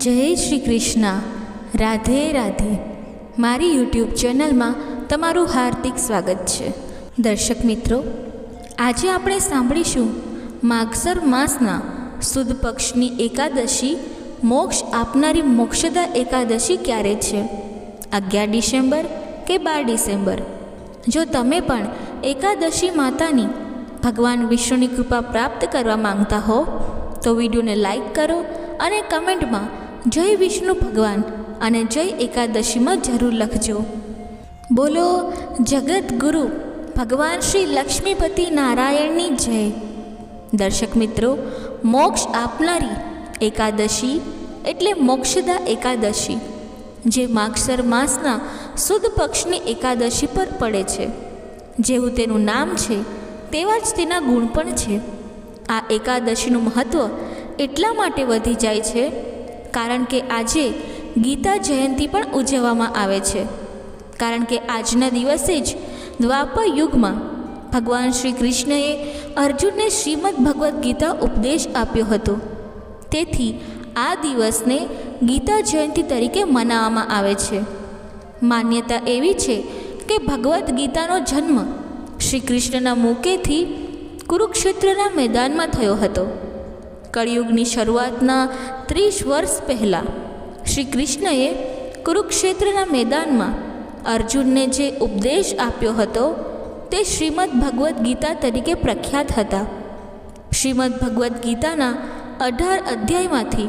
જય શ્રી કૃષ્ણ. રાધે રાધે. મારી યુટ્યુબ ચેનલમાં તમારું હાર્દિક સ્વાગત છે. દર્શક મિત્રો, આજે આપણે સાંભળીશું માગસર માસના સુદ પક્ષની એકાદશી, મોક્ષ આપનારી મોક્ષદા એકાદશી ક્યારે છે? અગિયાર ડિસેમ્બર કે બાર ડિસેમ્બર? જો તમે પણ એકાદશી માતાની ભગવાન વિષ્ણુની કૃપા પ્રાપ્ત કરવા માંગતા હો, તો વિડીયોને લાઈક કરો અને કમેન્ટમાં જય વિષ્ણુ ભગવાન અને જય એકાદશીમાં જરૂર લખજો. બોલો જગત ગુરુ ભગવાન શ્રી લક્ષ્મીપતિ નારાયણની જય. દર્શક મિત્રો, મોક્ષ આપનારી એકાદશી એટલે મોક્ષદા એકાદશી, જે માગસર માસના સુદ પક્ષની એકાદશી પર પડે છે. જેવું તેનું નામ છે, તેવા જ તેના ગુણ પણ છે. આ એકાદશીનું મહત્ત્વ એટલા માટે વધી જાય છે કારણ કે આજે ગીતા જયંતિ પણ ઉજવવામાં આવે છે. કારણ કે આજના દિવસે જ દ્વાપર યુગમાં ભગવાન શ્રી કૃષ્ણએ અર્જુનને શ્રીમદ ભગવદ્ ગીતા ઉપદેશ આપ્યો હતો. તેથી આ દિવસને ગીતા જયંતિ તરીકે મનાવવામાં આવે છે. માન્યતા એવી છે કે ભગવદ્ ગીતાનો જન્મ શ્રી કૃષ્ણના મુકેથી કુરુક્ષેત્રના મેદાનમાં થયો હતો. કળિયુગની શરૂઆતના ત્રીસ વર્ષ પહેલાં શ્રી કૃષ્ણએ કુરુક્ષેત્રના મેદાનમાં અર્જુનને જે ઉપદેશ આપ્યો હતો તે શ્રીમદ ભગવદ્ ગીતા તરીકે પ્રખ્યાત હતા. શ્રીમદ ભગવદ્ ગીતાના અઢાર અધ્યાયમાંથી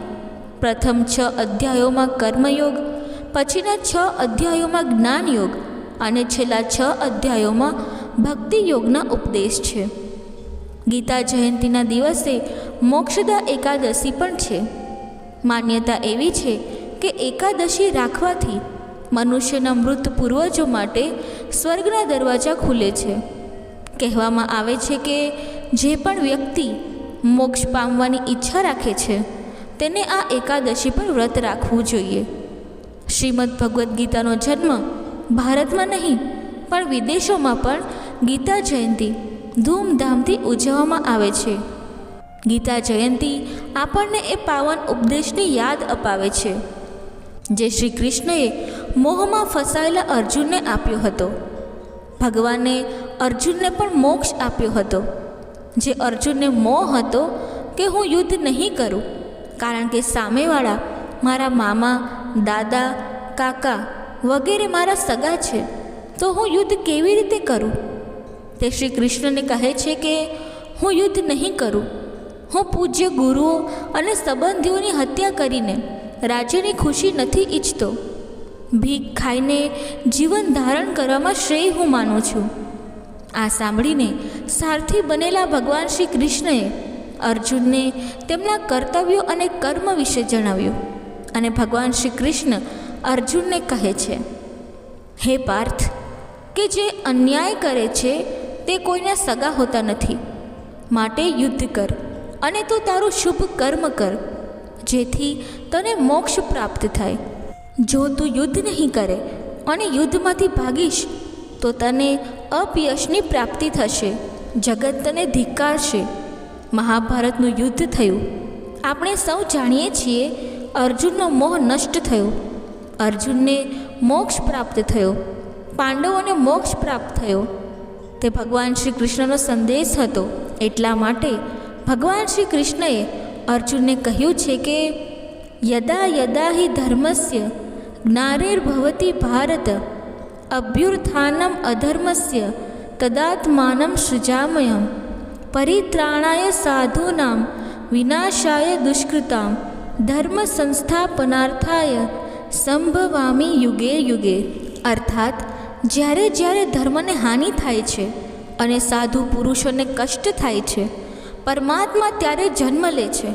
પ્રથમ છ અધ્યાયોમાં કર્મયોગ, પછીના છ અધ્યાયોમાં જ્ઞાનયોગ અને છેલ્લા છ અધ્યાયોમાં ભક્તિ યોગના ઉપદેશ છે. ગીતા જયંતિના દિવસે મોક્ષદા એકાદશી પણ છે. માન્યતા એવી છે કે એકાદશી રાખવાથી મનુષ્યના મૃત પૂર્વજો માટે સ્વર્ગના દરવાજા ખુલે છે. કહેવામાં આવે છે કે જે પણ વ્યક્તિ મોક્ષ પામવાની ઈચ્છા રાખે છે, તેને આ એકાદશી પર વ્રત રાખવું જોઈએ. શ્રીમદ ભગવદ્ ગીતાનો જન્મ ભારતમાં નહીં, પણ વિદેશોમાં પણ ગીતા જયંતિ ધૂમધામથી ઉજવવામાં આવે છે. ગીતા જયંતિ આપણને એ પાવન ઉપદેશની યાદ અપાવે છે. જે શ્રી કૃષ્ણએ મોહમાં ફસાયેલા અર્જુનને આપ્યો હતો. ભગવાને અર્જુનને પણ મોક્ષ આપ્યો હતો. જે અર્જુનને મોહ હતો કે હું યુદ્ધ નહીં કરું, કારણ કે સામેવાળા મારા મામા, દાદા, કાકા વગેરે મારા સગા છે, તો હું યુદ્ધ કેવી રીતે કરું? તે શ્રી કૃષ્ણને કહે છે કે હું યુદ્ધ નહીં કરું હું પૂજ્ય ગુરુઓ અને સંબંધીઓની હત્યા કરીને રાજ્યની ખુશી નથી ઈચ્છતો. ભીખ ખાઈને જીવન ધારણ કરવામાં શ્રેય હું માનું છું. આ સાંભળીને સારથી બનેલા ભગવાન શ્રી કૃષ્ણએ અર્જુનને તેમના કર્તવ્યો અને કર્મ વિશે જણાવ્યું અને ભગવાન શ્રી કૃષ્ણ અર્જુનને કહે છે, હે પાર્થ, કે જે અન્યાય કરે છે તે કોઈના સગા હોતા નથી. માટે યુદ્ધ કર. અને તું તારું શુભ કર્મ કર, જેથી તને મોક્ષ પ્રાપ્ત થાય. જો તું યુદ્ધ નહીં કરે અને યુદ્ધમાંથી ભાગીશ, તો તને અપયશની પ્રાપ્તિ થશે. જગત તને ધિક્કારશે. મહાભારતનું યુદ્ધ થયું. આપણે સૌ જાણીએ છીએ અર્જુનનો મોહ નષ્ટ થયો. અર્જુનને મોક્ષ પ્રાપ્ત થયો. પાંડવોને મોક્ષ પ્રાપ્ત થયો. તે ભગવાન શ્રી કૃષ્ણનો સંદેશ હતો એટલા માટે ભગવાન શ્રી કૃષ્ણએ અર્જુનને કહ્યું છે કે, યદા યદા હિ ધર્મસ્ય જ્ઞારેર્ભવતી ભારત અભ્યુત્થાનમ અધર્મસ્ય, તદાત્માનમ સૃજામયમ, પરિત્રાણાય સાધૂનામ, વિનાશાય દુષ્કૃતામ, ધર્મ સંસ્થાપનાર્થાય સંભવામી યુગે યુગે. અર્થાત, જ્યારે જ્યારે ધર્મને હાનિ થાય છે અને સાધુ પુરુષોને કષ્ટ થાય છે પરમાત્મા ત્યારે જન્મ લે છે.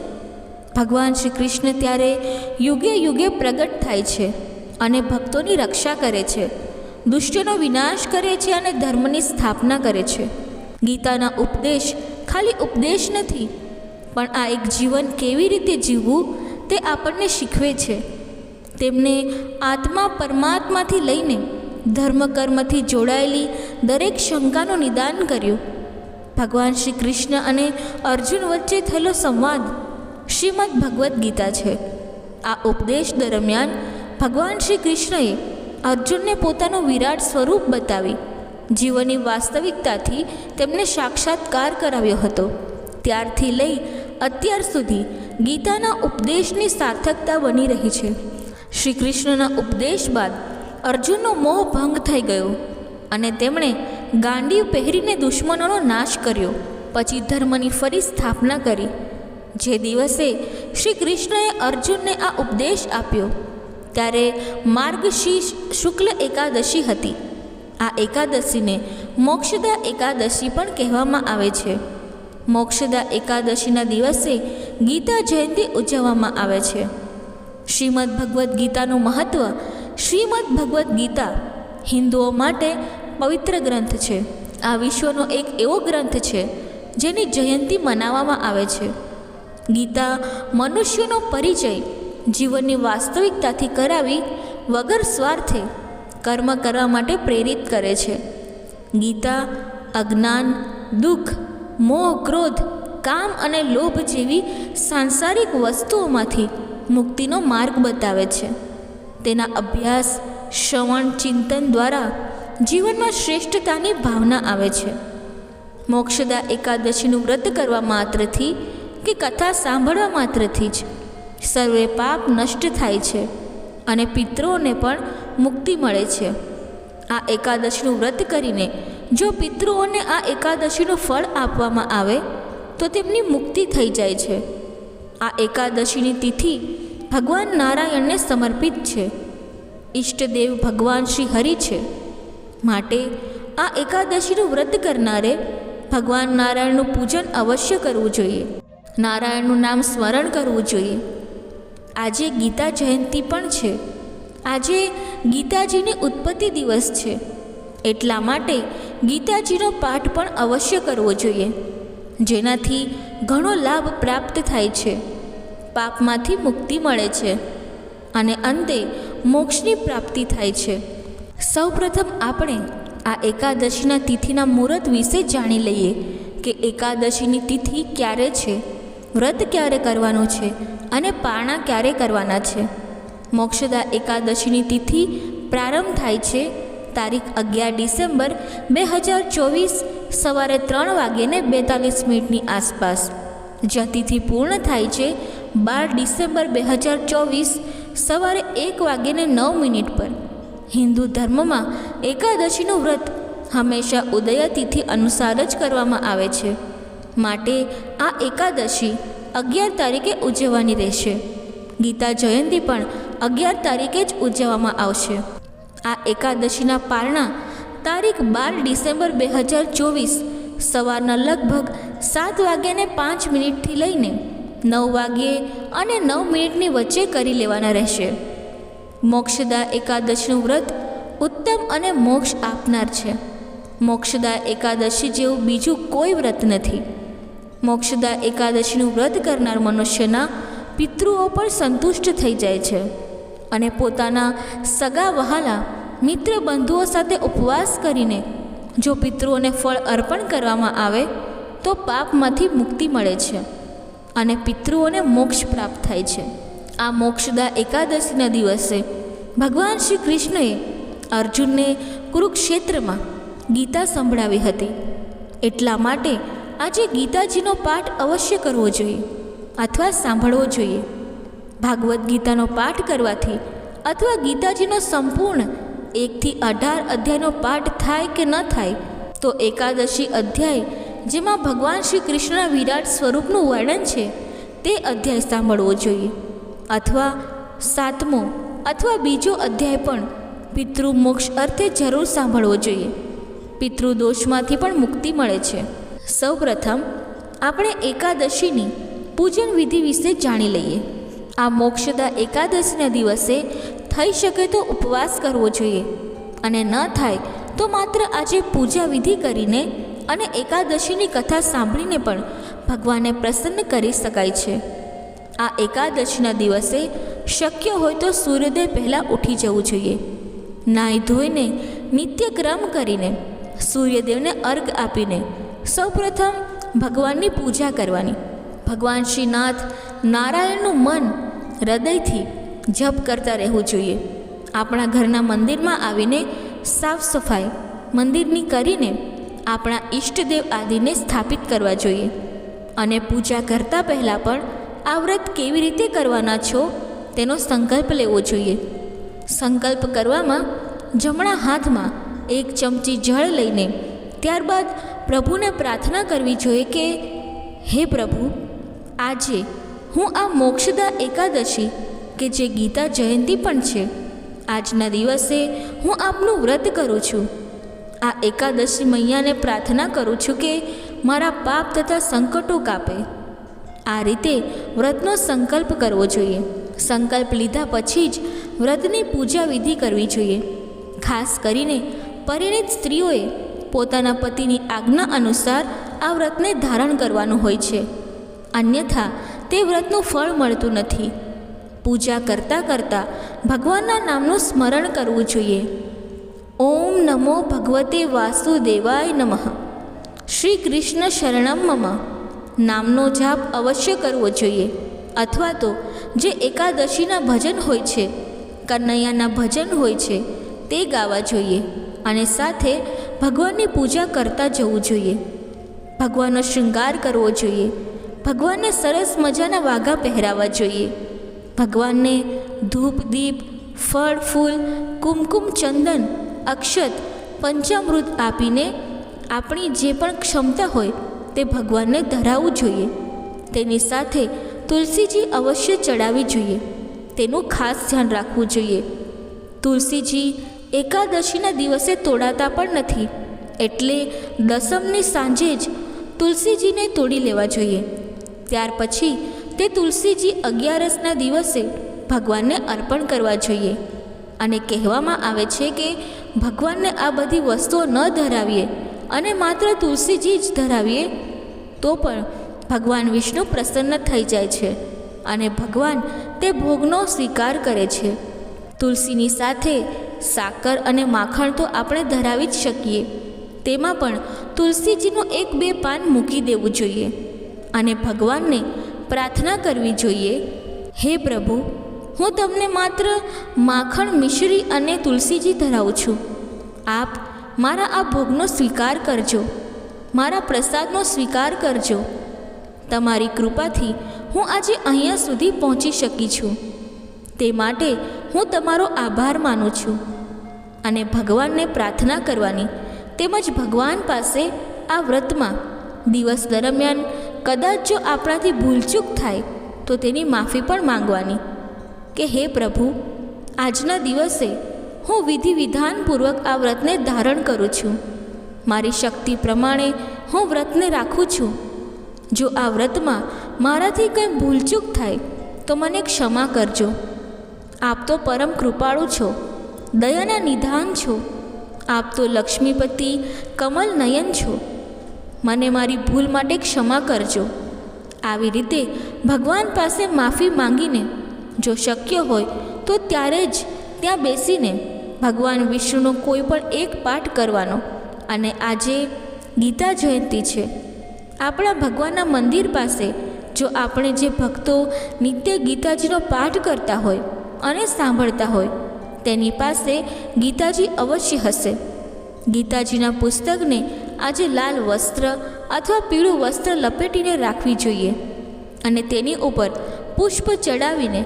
ભગવાન શ્રી કૃષ્ણ ત્યારે યુગે યુગે પ્રગટ થાય છે અને ભક્તોની રક્ષા કરે છે. દુષ્ટનો વિનાશ કરે છે અને ધર્મની સ્થાપના કરે છે. ગીતાના ઉપદેશ ખાલી ઉપદેશ નથી, પણ આ એક જીવન કેવી રીતે જીવવું તે આપણને શીખવે છે. તેમને આત્મા પરમાત્માથી લઈને ધર્મ કર્મથી જોડાયેલી દરેક શંકાનું નિદાન કર્યું. ભગવાન શ્રી કૃષ્ણ અને અર્જુન વચ્ચે થયેલો સંવાદ શ્રીમદ ભગવદ્ ગીતા છે. આ ઉપદેશ દરમિયાન ભગવાન શ્રી કૃષ્ણએ અર્જુનને પોતાનું વિરાટ સ્વરૂપ બતાવી, જીવનની વાસ્તવિકતાથી તેમને સાક્ષાત્કાર કરાવ્યો હતો. ત્યારથી લઈ અત્યાર સુધી ગીતાના ઉપદેશની સાર્થકતા બની રહી છે. શ્રી કૃષ્ણના ઉપદેશ બાદ અર્જુનનો મોહ ભંગ થઈ ગયો. અને તેમણે ગાંડીવ પહેરીને દુશ્મનોનો નાશ કર્યો. પછી ધર્મની ફરી સ્થાપના કરી. જે દિવસે શ્રી કૃષ્ણએ અર્જુનને આ ઉપદેશ આપ્યો, ત્યારે માર્ગશીર્ષ શુક્લ એકાદશી હતી. આ એકાદશીને મોક્ષદા એકાદશી પણ કહેવામાં આવે છે. મોક્ષદા એકાદશીના દિવસે ગીતા જયંતિ ઉજવવામાં આવે છે. શ્રીમદ ભગવદ્ ગીતાનું મહત્ત્વ શ્રીમદ ભગવદ્ ગીતા હિન્દુઓ માટે પવિત્ર ગ્રંથ છે. આ વિશ્વનો એક એવો ગ્રંથ છે, જેની જયંતિ મનાવવામાં આવે છે. ગીતા મનુષ્યનો પરિચય જીવનની વાસ્તવિકતાથી કરાવી વગર સ્વાર્થે કર્મ કરવા માટે પ્રેરિત કરે છે. ગીતા અજ્ઞાન, દુઃખ, મોહ, ક્રોધ, કામ અને લોભ જેવી સાંસારિક વસ્તુઓમાંથી મુક્તિનો માર્ગ બતાવે છે. તેના અભ્યાસ, શ્રવણ, ચિંતન દ્વારા જીવનમાં શ્રેષ્ઠતાની ભાવના આવે છે. મોક્ષદા એકાદશીનું વ્રત કરવા માત્રથી કે કથા સાંભળવા માત્રથી જ સર્વે પાપ નષ્ટ થાય છે અને પિતૃઓને પણ મુક્તિ મળે છે. આ એકાદશીનું વ્રત કરીને જો પિતૃઓને આ એકાદશીનું ફળ આપવામાં આવે, તો તેમની મુક્તિ થઈ જાય છે. આ એકાદશીની તિથિ ભગવાન નારાયણને સમર્પિત છે. ઈષ્ટદેવ ભગવાન શ્રી હરિ છે. માટે આ એકાદશીનું વ્રત કરનારે ભગવાન નારાયણનું પૂજન અવશ્ય કરવું જોઈએ. નારાયણનું નામ સ્મરણ કરવું જોઈએ. આજે ગીતા જયંતિ પણ છે. આજે ગીતાજીની ઉત્પત્તિ દિવસ છે. એટલા માટે ગીતાજીનો પાઠ પણ અવશ્ય કરવો જોઈએ. જેનાથી ઘણો લાભ પ્રાપ્ત થાય છે. પાપમાંથી મુક્તિ મળે છે. અને અંતે મોક્ષની પ્રાપ્તિ થાય છે. સૌપ્રથમ આપણે આ એકાદશીના તિથિના મુહૂર્ત વિશે જાણી લઈએ કે એકાદશીની તિથિ ક્યારે છે, વ્રત ક્યારે કરવાનું છે અને પારણા ક્યારે કરવાના છે. મોક્ષદા એકાદશીની તિથિ પ્રારંભ થાય છે તારીખ અગિયાર ડિસેમ્બર બે હજાર ચોવીસ સવારે ત્રણ વાગ્યે બેતાલીસ મિનિટની આસપાસ. જ્યાં તિથિ પૂર્ણ થાય છે બાર ડિસેમ્બર બે હજાર ચોવીસ સવારે એક વાગ્યે નવ મિનિટ પર. હિન્દુ ધર્મમાં એકાદશીનું વ્રત હંમેશા ઉદયતિથિ અનુસાર જ કરવામાં આવે છે. માટે આ એકાદશી અગિયાર તારીખે ઉજવવાની રહેશે. ગીતા જયંતિ પણ અગિયાર તારીખે જ ઉજવવામાં આવશે. આ એકાદશીના પારણા તારીખ બાર ડિસેમ્બર બે હજાર ચોવીસ સવારના લગભગ સાત વાગ્યાને પાંચ મિનિટથી લઈને નવ વાગ્યે અને નવ મિનિટની વચ્ચે કરી લેવાના રહેશે. મોક્ષદા એકાદશીનું વ્રત ઉત્તમ અને મોક્ષ આપનાર છે. મોક્ષદા એકાદશી જેવું બીજું કોઈ વ્રત નથી. મોક્ષદા એકાદશીનું વ્રત કરનાર મનુષ્યના પિતૃઓ પણ સંતુષ્ટ થઈ જાય છે અને પોતાના સગા વહાલા, મિત્ર બંધુઓ સાથે ઉપવાસ કરીને જો પિતૃઓને ફળ અર્પણ કરવામાં આવે, તો પાપમાંથી મુક્તિ મળે છે અને પિતૃઓને મોક્ષ પ્રાપ્ત થાય છે. આ મોક્ષદા એકાદશીના દિવસે ભગવાન શ્રી કૃષ્ણએ અર્જુનને કુરુક્ષેત્રમાં ગીતા સંભળાવી હતી. એટલા માટે આજે ગીતાજીનો પાઠ અવશ્ય કરવો જોઈએ અથવા સાંભળવો જોઈએ. ભાગવદ્ ગીતાનો પાઠ કરવાથી અથવા ગીતાજીનો સંપૂર્ણ એકથી અઢાર અધ્યાયનો પાઠ થાય કે ન થાય, તો એકાદશી અધ્યાય, જેમાં ભગવાન શ્રી કૃષ્ણના વિરાટ સ્વરૂપનું વર્ણન છે, તે અધ્યાય સાંભળવો જોઈએ. અથવા સાતમો અથવા બીજો અધ્યાય પણ પિતૃમોક્ષ અર્થે જરૂર સાંભળવો જોઈએ. પિતૃદોષમાંથી પણ મુક્તિ મળે છે. સૌપ્રથમ, આપણે એકાદશીની પૂજન વિધિ વિશે જાણી લઈએ. આ મોક્ષદા એકાદશીના દિવસે થઈ શકે તો ઉપવાસ કરવો જોઈએ. અને ન થાય તો માત્ર આજે પૂજા વિધિ કરીને અને એકાદશીની કથા સાંભળીને પણ ભગવાનને પ્રસન્ન કરી શકાય છે. આ એકાદશીના દિવસે શક્ય હોય તો સૂર્યોદય પહેલાં ઉઠી જવું જોઈએ. નાહી ધોઈને નિત્યક્રમ કરીને સૂર્યદેવને અર્ઘ આપીને સૌપ્રથમ ભગવાનની પૂજા કરવાની. ભગવાન શ્રીનાથ નારાયણનું મન હૃદયથી જપ કરતા રહેવું જોઈએ. આપણા ઘરના મંદિરમાં આવીને સાફ સફાઈ મંદિરની કરીને આપણા ઈષ્ટદેવ આદિને સ્થાપિત કરવા જોઈએ. અને પૂજા કરતાં પહેલાં પણ આ વ્રત કેવી રીતે કરવાના છો? તેનો સંકલ્પ લેવો જોઈએ. સંકલ્પ કરવામાં જમણા હાથમાં એક ચમચી જળ લઈને ત્યારબાદ પ્રભુને પ્રાર્થના કરવી જોઈએ કે, હે પ્રભુ, આજે હું આ મોક્ષદા એકાદશી કે જે ગીતા જયંતી પણ છે, આજના દિવસે હું આપનું વ્રત કરું છું. આ એકાદશી મૈયાને પ્રાર્થના કરું છું કે મારા પાપ તથા સંકટો કાપે. આ રીતે વ્રતનો સંકલ્પ કરવો જોઈએ. સંકલ્પ લીધા પછી જ વ્રતની પૂજા વિધિ કરવી જોઈએ. ખાસ કરીને પરિણિત સ્ત્રીઓએ પોતાના પતિની આજ્ઞા અનુસાર આ વ્રતને ધારણ કરવાનું હોય છે. અન્યથા તે વ્રતનું ફળ મળતું નથી. પૂજા કરતાં કરતાં ભગવાનના નામનું સ્મરણ કરવું જોઈએ. ઓમ નમો ભગવતે વાસુદેવાય નમઃ. શ્રી કૃષ્ણ શરણમ મમ. નામનો જાપ અવશ્ય કરવો જોઈએ અથવા તો જે એકાદશીના ભજન હોય છે, કનૈયાના ભજન હોય છે, તે ગાવા જોઈએ અને સાથે ભગવાનની પૂજા કરતા જવું જોઈએ. ભગવાનનો શૃંગાર કરવો જોઈએ, ભગવાનને સરસ મજાના વાઘા પહેરાવવા જોઈએ. ભગવાનને ધૂપ, દીપ, ફળ, ફૂલ, કુમકુમ, ચંદન, અક્ષત, પંચામૃત આપીને આપણી જે પણ ક્ષમતા હોય તે ભગવાનને ધરાવવું જોઈએ. તેની સાથે તુલસીજી અવશ્ય ચડાવવી જોઈએ. તેનું ખાસ ધ્યાન રાખવું જોઈએ. તુલસીજી એકાદશીના દિવસે તોડાતા પણ નથી. એટલે દસમની સાંજે જ તુલસીજીને તોડી લેવા જોઈએ. ત્યાર પછી તે તુલસીજી અગિયારસના દિવસે ભગવાનને અર્પણ કરવા જોઈએ. અને કહેવામાં આવે છે કે ભગવાનને આ બધી વસ્તુઓ ન ધરાવીએ અને માત્ર તુલસીજી જ ધરાવીએ તો પણ ભગવાન વિષ્ણુ પ્રસન્ન થઈ જાય છે અને ભગવાન તે ભોગનો સ્વીકાર કરે છે. તુલસીની સાથે સાકર અને માખણ તો આપણે ધરાવી જ શકીએ. તેમાં પણ તુલસીજીનું એક બે પાન મૂકી દેવું જોઈએ અને ભગવાનને પ્રાર્થના કરવી જોઈએ, હે પ્રભુ, હું તમને માત્ર માખણ, મિશ્રી અને તુલસીજી ધરાવું છું. આપ મારા આ ભોગનો સ્વીકાર કરજો. મારા પ્રસાદનો સ્વીકાર કરજો. તમારી કૃપાથી હું આજે અહીંયા સુધી પહોંચી શકી છું. તે માટે હું તમારો આભાર માનું છું. અને ભગવાનને પ્રાર્થના કરવાની તેમજ ભગવાન પાસે આ વ્રતમાં દિવસ દરમિયાન કદાચ જો આપણાથી ભૂલચૂક થાય, તો તેની માફી પણ માંગવાની. કે હે પ્રભુ, આજના દિવસે હું વિધિ વિધાનપૂર્વક આ વ્રતને ધારણ કરું છું. મારી શક્તિ પ્રમાણે હું વ્રતને રાખું છું. જો આ વ્રતમાં મારાથી કંઈ ભૂલચૂક થાય, તો મને ક્ષમા કરજો. આપ તો પરમ કૃપાળુ છો, દયાના નિધાન છો. આપ તો લક્ષ્મીપતિ કમલ નયન છો. મને મારી ભૂલ માટે ક્ષમા કરજો. આવી રીતે ભગવાન પાસે માફી માંગીને, જો શક્ય હોય, તો ત્યારે જ ત્યાં બેસીને ભગવાન વિષ્ણુનો કોઈ પણ એક પાઠ કરવાનો. અને આજે ગીતા જયંતી છે. આપણા ભગવાનના મંદિર પાસે જો આપણે જે ભક્તો નિત્ય ગીતાજીનો પાઠ કરતા હોય અને સાંભળતા હોય, તેની પાસે ગીતાજી અવશ્ય હશે. ગીતાજીના પુસ્તકને આજે લાલ વસ્ત્ર અથવા પીળું વસ્ત્ર લપેટીને રાખવી જોઈએ અને તેની ઉપર પુષ્પ ચડાવીને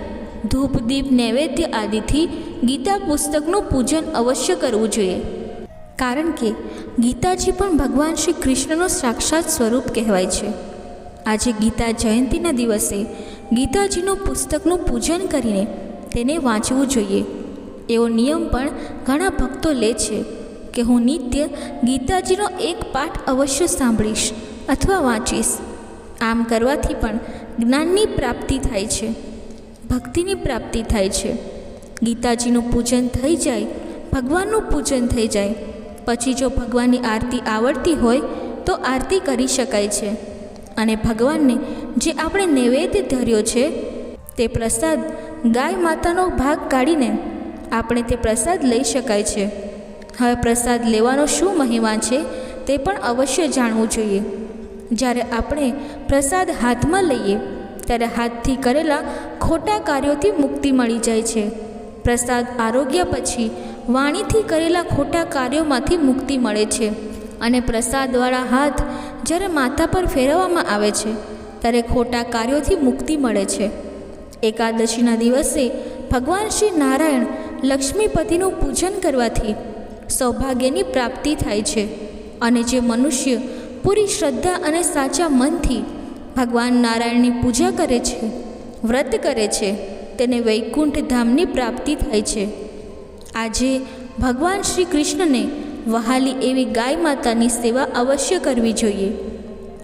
ધૂપ દીપ નૈવેદ્ય આદિથી ગીતા પુસ્તકનું પૂજન અવશ્ય કરવું જોઈએ. કારણ કે ગીતાજી પણ ભગવાન શ્રી કૃષ્ણનું સાક્ષાત સ્વરૂપ કહેવાય છે. આજે ગીતા જયંતીના દિવસે ગીતાજીનું પુસ્તકનું પૂજન કરીને તેને વાંચવું જોઈએ. એવો નિયમ પણ ઘણા ભક્તો લે છે કે હું નિત્ય ગીતાજીનો એક પાઠ અવશ્ય સાંભળીશ અથવા વાંચીશ. આમ કરવાથી પણ જ્ઞાનની પ્રાપ્તિ થાય છે. ભક્તિની પ્રાપ્તિ થાય છે. ગીતાજીનું પૂજન થઈ જાય, ભગવાનનું પૂજન થઈ જાય પછી જો ભગવાનની આરતી આવડતી હોય, તો આરતી કરી શકાય છે. અને ભગવાનને જે આપણે નૈવેદ્ય ધર્યો છે, તે પ્રસાદ ગાય માતાનો ભાગ કાઢીને આપણે તે પ્રસાદ લઈ શકાય છે. હવે પ્રસાદ લેવાનો શું મહિમા છે, તે પણ અવશ્ય જાણવું જોઈએ. જ્યારે આપણે પ્રસાદ હાથમાં લઈએ, ત્યારે હાથથી કરેલા ખોટા કાર્યોથી મુક્તિ મળી જાય છે. પ્રસાદ આરોગ્ય પછી વાણીથી કરેલા ખોટા કાર્યોમાંથી મુક્તિ મળે છે અને પ્રસાદવાળા હાથ જ્યારે માથા પર ફેરવવામાં આવે છે, ત્યારે ખોટા કાર્યોથી મુક્તિ મળે છે. એકાદશીના દિવસે ભગવાન શ્રી નારાયણ લક્ષ્મીપતિનું પૂજન કરવાથી સૌભાગ્યની પ્રાપ્તિ થાય છે અને જે મનુષ્ય પૂરી શ્રદ્ધા અને સાચા મનથી ભગવાન નારાયણની પૂજા કરે છે, વ્રત કરે છે, તેને વૈકુંઠ ધામની પ્રાપ્તિ થાય છે. આજે ભગવાન શ્રી કૃષ્ણને વહાલી એવી ગાય માતાની સેવા અવશ્ય કરવી જોઈએ.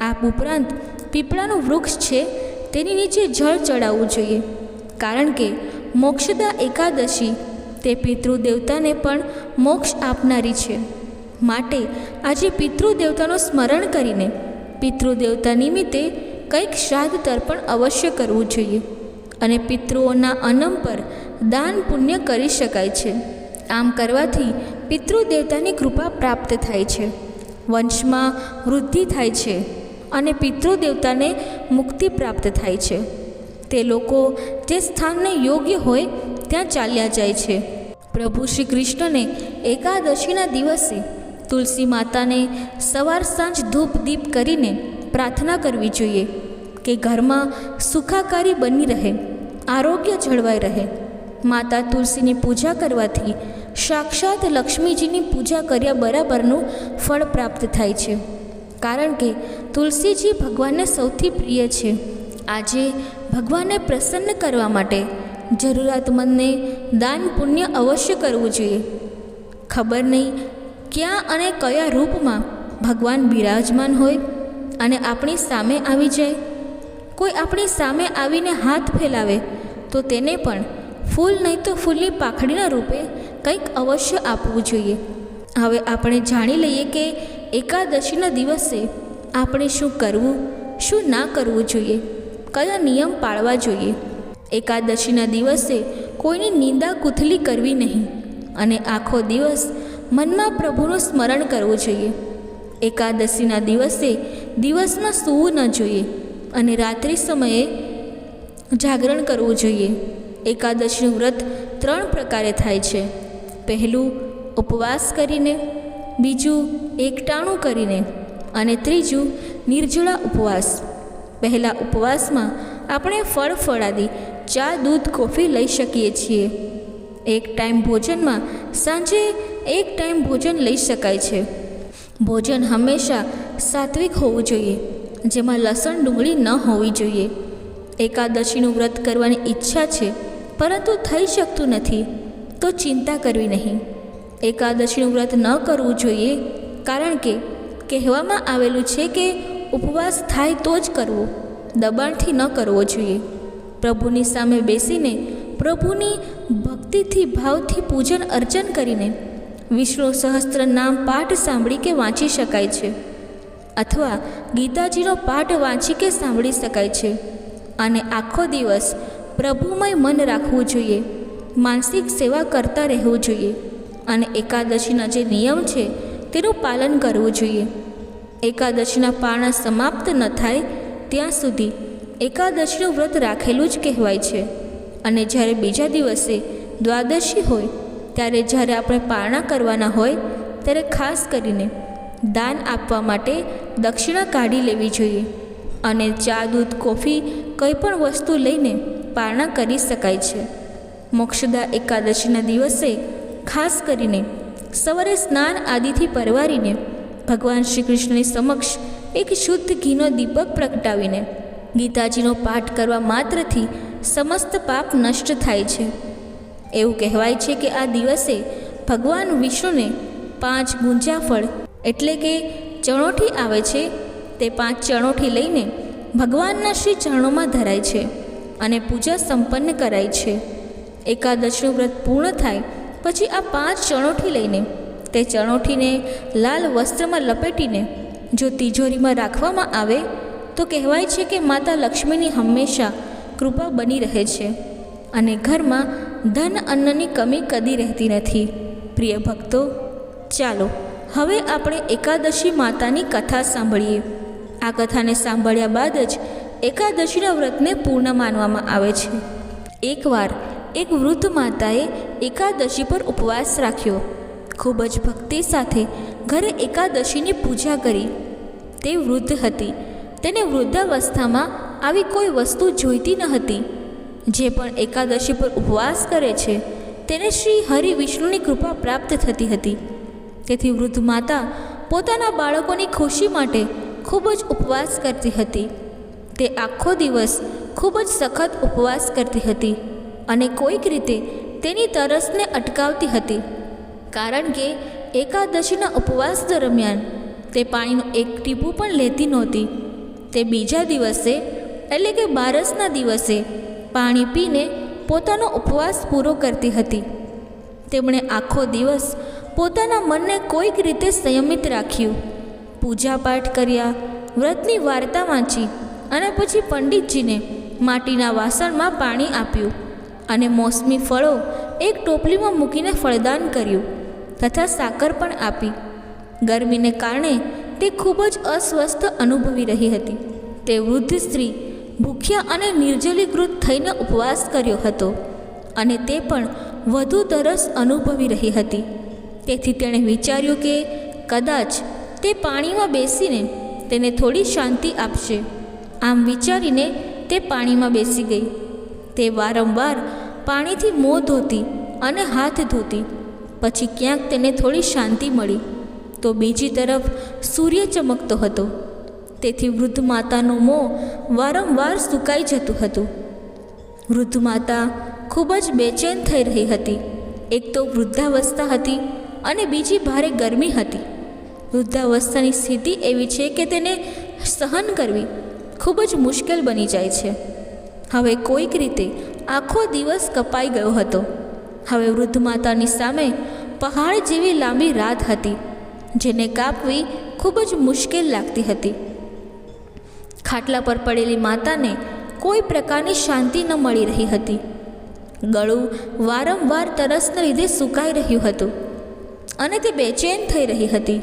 આ ઉપરાંત પીપળાનું વૃક્ષ છે તેની નીચે જળ ચડાવવું જોઈએ. કારણ કે મોક્ષદા એકાદશી તે પિતૃદેવતાને પણ મોક્ષ આપનારી છે. માટે આજે પિતૃદેવતાનું સ્મરણ કરીને પિતૃદેવતા નિમિત્તે કંઈક શ્રાદ્ધ તર્પણ અવશ્ય કરવું જોઈએ. અને પિતૃઓના અનમ પર દાન પુણ્ય કરી શકાય છે. આમ કરવાથી પિતૃદેવતાની કૃપા પ્રાપ્ત થાય છે. વંશમાં વૃદ્ધિ થાય છે અને પિતૃદેવતાને મુક્તિ પ્રાપ્ત થાય છે. તે લોકો જે સ્થાનને યોગ્ય હોય ત્યાં ચાલ્યા જાય છે. પ્રભુ શ્રી કૃષ્ણને એકાદશીના દિવસે તુલસી માતાને સવાર સાંજ ધૂપ દીપ કરીને પ્રાર્થના કરવી જોઈએ કે ઘરમાં સુખાકારી બની રહે, આરોગ્ય જળવાઈ રહે. માતા તુલસીની પૂજા કરવાથી સાક્ષાત લક્ષ્મીજીની પૂજા કર્યા બરાબરનું ફળ પ્રાપ્ત થાય છે. કારણ કે તુલસીજી ભગવાનને સૌથી પ્રિય છે. આજે ભગવાનને પ્રસન્ન કરવા માટે જરૂરિયાતમંદને દાન પુણ્ય અવશ્ય કરવું જોઈએ. ખબર નહીં ક્યાં અને કયા રૂપમાં ભગવાન બિરાજમાન હોય અને આપણી સામે આવી જાય? કોઈ આપણી સામે આવીને હાથ ફેલાવે તો તેને પણ ફૂલ નહીં તો ફૂલની પાખડીના રૂપે કંઈક અવશ્ય આપવું જોઈએ. હવે આપણે જાણી લઈએ કે એકાદશીના દિવસે આપણે શું કરવું, શું ના કરવું જોઈએ, કયા નિયમ પાળવા જોઈએ. એકાદશીના દિવસે કોઈની નિંદા કુથલી કરવી નહીં અને આખો દિવસ મનમાં પ્રભુનું સ્મરણ કરવું જોઈએ. એકાદશીના દિવસે દિવસમાં સૂવું ન જોઈએ અને રાત્રિ સમયે જાગરણ કરવું જોઈએ. એકાદશીનું વ્રત ત્રણ પ્રકારે થાય છે. પહેલું, ઉપવાસ કરીને, બીજું, એકટાણું કરીને અને ત્રીજું, નિર્જળા ઉપવાસ. પહેલાં ઉપવાસમાં આપણે ફળ ફળાદી, ચા, દૂધ, કોફી લઈ શકીએ છીએ. એક ટાઈમ ભોજનમાં સાંજે એક ટાઈમ ભોજન લઈ શકાય છે. ભોજન હંમેશા સાત્વિક હોવું જોઈએ, જેમાં લસણ ડુંગળી ન હોવી જોઈએ. એકાદશીનું વ્રત કરવાની ઈચ્છા છે પરંતુ થઈ શકતું નથી. તો ચિંતા કરવી નહીં. એકાદશીનું વ્રત ન કરવું જોઈએ, કારણ કે કહેવામાં આવેલું છે કે ઉપવાસ થાય તો જ કરવો. દબાણથી ન કરવો જોઈએ. પ્રભુની સામે બેસીને પ્રભુની ભક્તિથી, ભાવથી પૂજન અર્ચન કરીને વિષ્ણુ સહસ્ત્ર નામ પાઠ સાંભળી કે વાંચી શકાય છે. અથવા ગીતાજીનો પાઠ વાંચી કે સાંભળી શકાય છે. અને આખો દિવસ પ્રભુમય મન રાખવું જોઈએ. માનસિક સેવા કરતા રહેવું જોઈએ. અને એકાદશીના જે નિયમ છે, તેનું પાલન કરવું જોઈએ. એકાદશીના પારણા સમાપ્ત ન થાય, ત્યાં સુધી એકાદશીનું વ્રત રાખેલું જ કહેવાય છે. અને જ્યારે બીજા દિવસે દ્વાદશી હોય, ત્યારે જ્યારે આપણે પારણા કરવાના હોય, ત્યારે ખાસ કરીને દાન આપવા માટે દક્ષિણા કાઢી લેવી જોઈએ. અને ચા, દૂધ, કોફી, કંઈ પણ વસ્તુ લઈને પારણા કરી શકાય છે. મોક્ષદા એકાદશીના દિવસે ખાસ કરીને સવારે સ્નાન આદિથી પરવારીને ભગવાન શ્રી કૃષ્ણની સમક્ષ એક શુદ્ધ ઘીનો દીપક પ્રગટાવીને ગીતાજીનો પાઠ કરવા માત્રથી સમસ્ત પાપ નષ્ટ થાય છે. એવું કહેવાય છે કે આ દિવસે ભગવાન વિષ્ણુને પાંચ ગુંજાફળ એટલે કે ચણોઠી આવે છે. તે પાંચ ચણોઠી લઈને ભગવાનના શ્રી ચરણોમાં ધરાય છે. અને પૂજા સંપન્ન કરાય છે. એકાદશનું વ્રત પૂર્ણ થાય, પછી આ પાંચ ચણોઠી લઈને, તે ચણોઠીને લાલ વસ્ત્રમાં લપેટીને, જો તિજોરીમાં રાખવામાં આવે, તો કહેવાય છે કે માતા લક્ષ્મીની હંમેશા કૃપા બની રહે છે અને ઘરમાં ધન અન્નની કમી કદી રહેતી નથી. પ્રિય ભક્તો, ચાલો, હવે આપણે એકાદશી માતાની કથા સાંભળીએ. આ કથાને સાંભળ્યા બાદ જ એકાદશીના વ્રતને પૂર્ણ માનવામાં આવે છે. એકવાર એક વૃદ્ધ માતાએ એકાદશી પર ઉપવાસ રાખ્યો. ખૂબ જ ભક્તિ સાથે ઘરે એકાદશીની પૂજા કરી. તે વૃદ્ધ હતી. તેને વૃદ્ધાવસ્થામાં આવી કોઈ વસ્તુ જોઈતી ન હતી. જે પણ એકાદશી પર ઉપવાસ કરે છે, તેને શ્રી હરિ વિષ્ણુની કૃપા પ્રાપ્ત થતી હતી. તેથી વૃદ્ધ માતા પોતાના બાળકોની ખુશી માટે ખૂબ જ ઉપવાસ કરતી હતી. તે આખો દિવસ ખૂબ જ સખત ઉપવાસ કરતી હતી અને કોઈક રીતે તેની તરસને અટકાવતી હતી. કારણ કે એકાદશીના ઉપવાસ દરમિયાન તે પાણીનું એક ટીપું પણ લેતી નહોતી. તે બીજા દિવસે એટલે કે બારસના દિવસે પાણી પીને પોતાનો ઉપવાસ પૂરો કરતી હતી. તેમણે આખો દિવસ પોતાના મનને કોઈક રીતે સંયમિત રાખ્યું. પૂજાપાઠ કર્યા, વ્રતની વાર્તા વાંચી અને પછી પંડિતજીને માટીના વાસણમાં પાણી આપ્યું અને મોસમી ફળો એક ટોપલીમાં મૂકીને ફળદાન કર્યું તથા સાકર પણ આપી. ગરમીને કારણે તે ખૂબ જ અસ્વસ્થ અનુભવી રહી હતી. તે વૃદ્ધ સ્ત્રી ભૂખ્યા અને નિર્જલીકૃત થઈને ઉપવાસ કર્યો હતો અને તે પણ વધુ તરસ અનુભવી રહી હતી. તેથી તેણે વિચાર્યું કે કદાચ તે પાણીમાં બેસીને તેને થોડી શાંતિ આપશે. આમ વિચારીને તે પાણીમાં બેસી ગઈ. તે વારંવાર પાણીથી મોં ધોતી અને હાથ ધોતી. પછી ક્યાંક તેને થોડી શાંતિ મળી. તો બીજી તરફ સૂર્ય ચમકતો હતો. તેથી વૃદ્ધ માતાનું મોં વારંવાર સુકાઈ જતું હતું. વૃદ્ધ માતા ખૂબ જ બેચેન થઈ રહી હતી. એક તો વૃદ્ધાવસ્થા હતી અને બીજી ભારે ગરમી હતી. વૃદ્ધાવસ્થાની સ્થિતિ એવી છે કે તેને સહન કરવી ખૂબ જ મુશ્કેલ બની જાય છે. હવે કોઈક રીતે આખો દિવસ કપાઈ ગયો હતો. હવે વૃદ્ધ માતાની સામે પહાડ જેવી લાંબી રાત હતી, જેને કાપવી ખૂબ જ મુશ્કેલ લાગતી હતી. ખાટલા પર પડેલી માતાને કોઈ પ્રકારની શાંતિ ન મળી રહી હતી. ગળું વારંવાર તરસને લીધે સુકાઈ રહ્યું હતું અને તે બેચેન થઈ રહી હતી.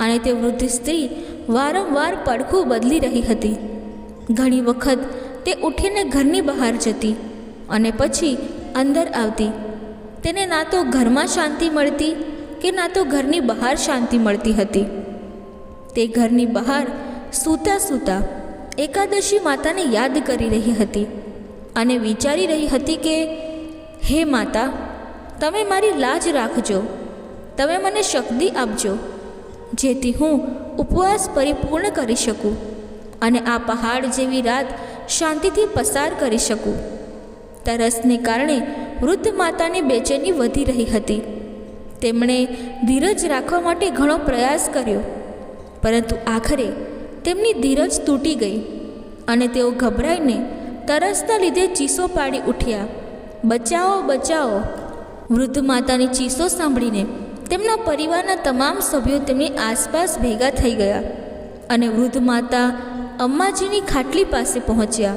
અને તે વૃદ્ધ સ્ત્રી વારંવાર પડખું બદલી રહી હતી. ઘણી વખત તે ઉઠીને ઘરની બહાર જતી અને પછી અંદર આવતી. તેને ના તો ઘરમાં શાંતિ મળતી કે ના તો ઘરની બહાર શાંતિ મળતી હતી. તે ઘરની બહાર સૂતા સૂતા એકાદશી માતાને યાદ કરી રહી હતી અને વિચારી રહી હતી કે, હે માતા, તમે મારી લાજ રાખજો. તમે મને શક્તિ આપજો. જેથી હું ઉપવાસ પરિપૂર્ણ કરી શકું અને આ પહાડ જેવી રાત શાંતિથી પસાર કરી શકું. તરસને કારણે વૃદ્ધ માતાની બેચેની વધી રહી હતી. તેમણે ધીરજ રાખવા માટે ઘણો પ્રયાસ કર્યો, પરંતુ આખરે તેમની ધીરજ તૂટી ગઈ અને તેઓ ગભરાઈને તરસના લીધે ચીસો પાડી ઉઠ્યા. બચાવો બચાવો વૃદ્ધ માતાની ચીસો સાંભળીને તેમના પરિવારના તમામ સભ્યો તેમની આસપાસ ભેગા થઈ ગયા અને વૃદ્ધ માતા અમ્માજીની ખાટલી પાસે પહોંચ્યા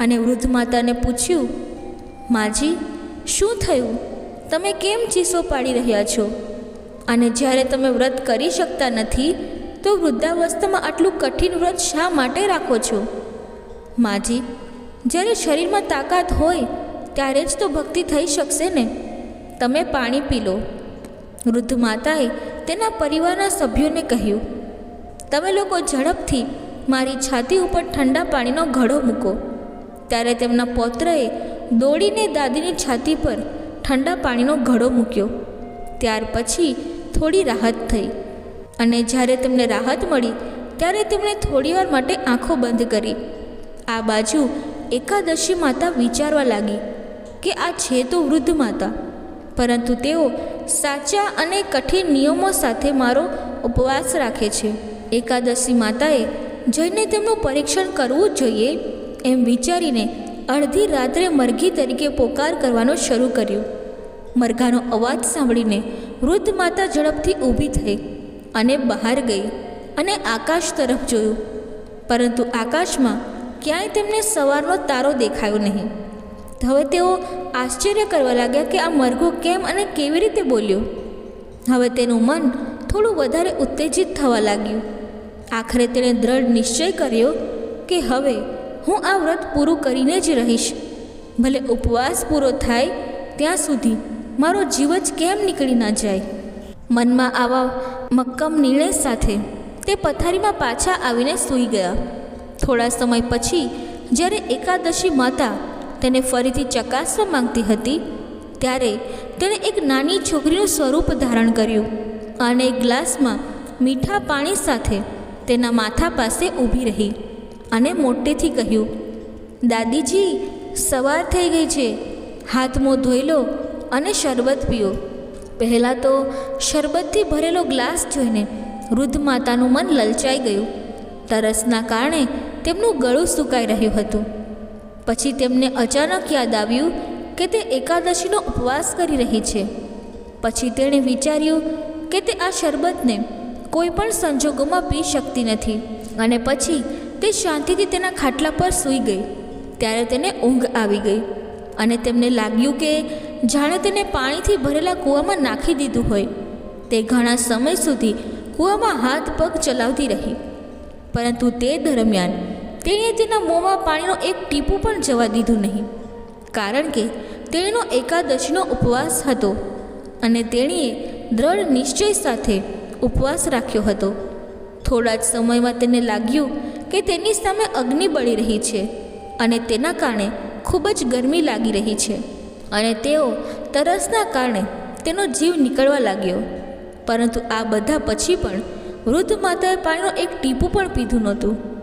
અને વૃદ્ધ માતાને પૂછ્યું, માજી, શું થયું? તમે કેમ ચીસો પાડી રહ્યા છો? અને જ્યારે તમે વ્રત કરી શકતા નથી, તો વૃદ્ધાવસ્થામાં આટલું કઠિન વ્રત શા માટે રાખો છો? માજી, જ્યારે શરીરમાં તાકાત હોય, ત્યારે જ તો ભક્તિ થઈ શકશે ને? તમે પાણી પી લો. વૃદ્ધ માતાએ તેના પરિવારના સભ્યોને કહ્યું, તમે લોકો ઝડપથી મારી છાતી ઉપર ઠંડા પાણીનો ઘડો મૂકો. ત્યારે તેમના પૌત્રએ દોડીને દાદીની છાતી પર ઠંડા પાણીનો ઘડો મૂક્યો. ત્યાર પછી થોડી રાહત થઈ અને જ્યારે તેમને રાહત મળી, ત્યારે તેમણે થોડીવાર માટે આંખો બંધ કરી. આ બાજુ એકાદશી માતા વિચારવા લાગી કે આ છે તો વૃદ્ધ માતા, પરંતુ તેઓ સાચા અને કઠિન નિયમો સાથે મારો ઉપવાસ રાખે છે. એકાદશી માતાએ જઈને તેમનું પરીક્ષણ કરવું જોઈએ એમ વિચારીને અડધી રાત્રે મરઘી તરીકે પોકાર કરવાનો શરૂ કર્યું. મરઘાનો અવાજ સાંભળીને વૃદ્ધ માતા ઝડપથી ઊભી થઈ અને બહાર ગઈ અને આકાશ તરફ જોયું. પરંતુ આકાશમાં ક્યાંય તેમને સવારનો તારો દેખાયો નહીં. હવે તેઓ આશ્ચર્ય કરવા લાગ્યા કે આ મરઘો કેમ અને કેવી રીતે બોલ્યો? હવે તેનું મન થોડું વધારે ઉત્તેજિત થવા લાગ્યું. આખરે તેણે દ્રઢ નિશ્ચય કર્યો કે હવે હું આ વ્રત પૂરું કરીને જ રહીશ. ભલે ઉપવાસ પૂરો થાય, ત્યાં સુધી મારો જીવ જ કેમ નીકળી ના જાય? મનમાં આવા મક્કમ નિર્ણય સાથે તે પથારીમાં પાછા આવીને સૂઈ ગયા. થોડા સમય પછી જ્યારે એકાદશી માતા તેને ફરીથી ચકાસવા માંગતી હતી. ત્યારે તેણે એક નાની છોકરીનું સ્વરૂપ ધારણ કર્યું અને એક ગ્લાસમાં મીઠા પાણી સાથે તેના માથા પાસે ઊભી રહી અને મોટેથી કહ્યું, દાદીજી, સવાર થઈ ગઈ છે. હાથ મોં ધોઈ લો અને શરબત પીઓ. પહેલાં તો શરબતથી ભરેલો ગ્લાસ જોઈને વૃદ્ધ માતાનું મન લલચાઈ ગયું. તરસના કારણે તેમનું ગળું સુકાઈ રહ્યું હતું. પછી તેમને અચાનક યાદ આવ્યું કે તે એકાદશીનો ઉપવાસ કરી રહી છે. પછી તેણે વિચાર્યું કે તે આ શરબતને કોઈ પણ સંજોગોમાં પી શકતી નથી અને પછી તે શાંતિથી તેના ખાટલા પર સૂઈ ગઈ. ત્યારે તેને ઊંઘ આવી ગઈ અને તેમને લાગ્યું કે જાણે તેને પાણીથી ભરેલા કૂવામાં નાખી દીધું હોય. તે ઘણા સમય સુધી કૂવામાં હાથ પગ ચલાવતી રહી. પરંતુ તે દરમિયાન તેણે તેના મોંમાં પાણીનો એક ટીપું પણ જવા દીધું નહીં. કારણ કે તેણીનો એકાદશીનો ઉપવાસ હતો અને તેણીએ દ્રઢ નિશ્ચય સાથે ઉપવાસ રાખ્યો હતો. થોડા જ સમયમાં તેને લાગ્યું કે તેની સામે અગ્નિ બળી રહી છે અને તેના કારણે ખૂબ જ ગરમી લાગી રહી છે અને તેઓ તરસના કારણે તેનો જીવ નીકળવા લાગ્યો. પરંતુ આ બધા પછી પણ વૃદ્ધ માતાએ પાણીનો એક ટીપું પણ પીધું નહોતું.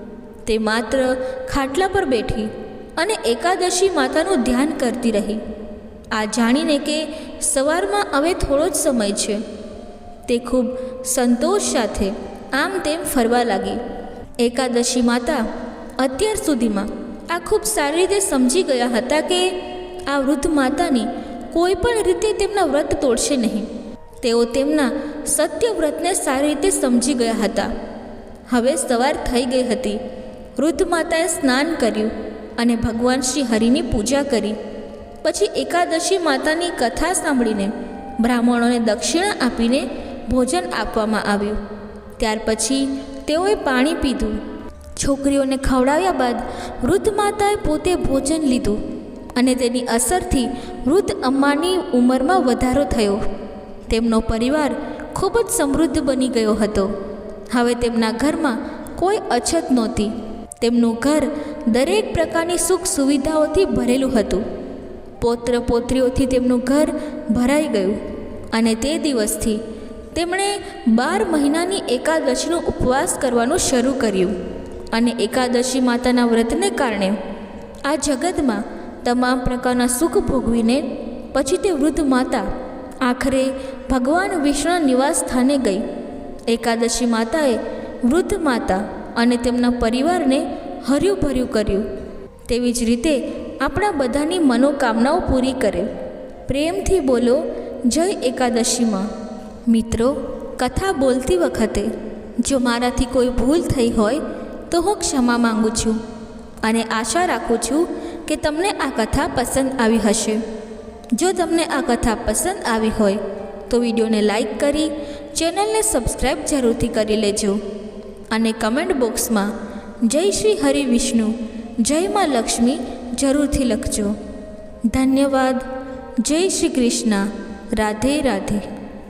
તે માત્ર ખાટલા પર બેઠી અને એકાદશી માતાનું ધ્યાન કરતી રહી. આ જાણીને કે સવારમાં હવે થોડો જ સમય છે. તે ખૂબ સંતોષ સાથે આમ તેમ ફરવા લાગી. એકાદશી માતા અત્યાર સુધીમાં આ ખૂબ સારી રીતે સમજી ગયા હતા કે આ વૃદ્ધ માતાની કોઈ પણ રીતે તેમના વ્રત તોડશે નહીં. તેઓ તેમના સત્ય વ્રતને સારી રીતે સમજી ગયા હતા. હવે સવાર થઈ ગઈ હતી. વૃદ્ધ માતાએ સ્નાન કર્યું અને ભગવાન શ્રી હરિની પૂજા કરી. પછી એકાદશી માતાની કથા સાંભળીને બ્રાહ્મણોને દક્ષિણા આપીને ભોજન આપવામાં આવ્યું. ત્યાર પછી તેઓએ પાણી પીધું. છોકરીઓને ખવડાવ્યા બાદ વૃદ્ધ માતાએ પોતે ભોજન લીધું અને તેની અસરથી વૃદ્ધ અમ્માની ઉંમરમાં વધારો થયો. તેમનો પરિવાર ખૂબ જ સમૃદ્ધ બની ગયો હતો. હવે તેમના ઘરમાં કોઈ અછત નહોતી. તેમનું ઘર દરેક પ્રકારની સુખ સુવિધાઓથી ભરેલું હતું. પૌત્ર પોત્રીઓથી તેમનું ઘર ભરાઈ ગયું અને તે દિવસથી તેમણે બાર મહિનાની એકાદશીનો ઉપવાસ કરવાનું શરૂ કર્યું અને એકાદશી માતાના વ્રતને કારણે આ જગતમાં તમામ પ્રકારના સુખ ભોગવીને પછી તે વૃદ્ધ માતા આખરે ભગવાન વિષ્ણુના નિવાસ સ્થાને ગઈ. એકાદશી માતાએ વૃદ્ધ માતા અને તેમના પરિવારને હર્યુંભર્યું કર્યું. તેવી જ રીતે આપણા બધાની મનોકામનાઓ પૂરી કરે. પ્રેમથી બોલો, જય એકાદશીમાં. મિત્રો, કથા બોલતી વખતે જો મારાથી કોઈ ભૂલ થઈ હોય, તો હું ક્ષમા માંગુ છું અને આશા રાખું છું કે તમને આ કથા પસંદ આવી હશે. જો તમને આ કથા પસંદ આવી હોય, તો વિડીયોને લાઈક કરી ચેનલને સબસ્ક્રાઈબ જરૂરથી કરી લેજો. અને કમેન્ટ બોક્સમાં જય શ્રી હરિ વિષ્ણુ, જય માં લક્ષ્મી જરૂરથી લખજો. ધન્યવાદ. જય શ્રી કૃષ્ણ. રાધે રાધે.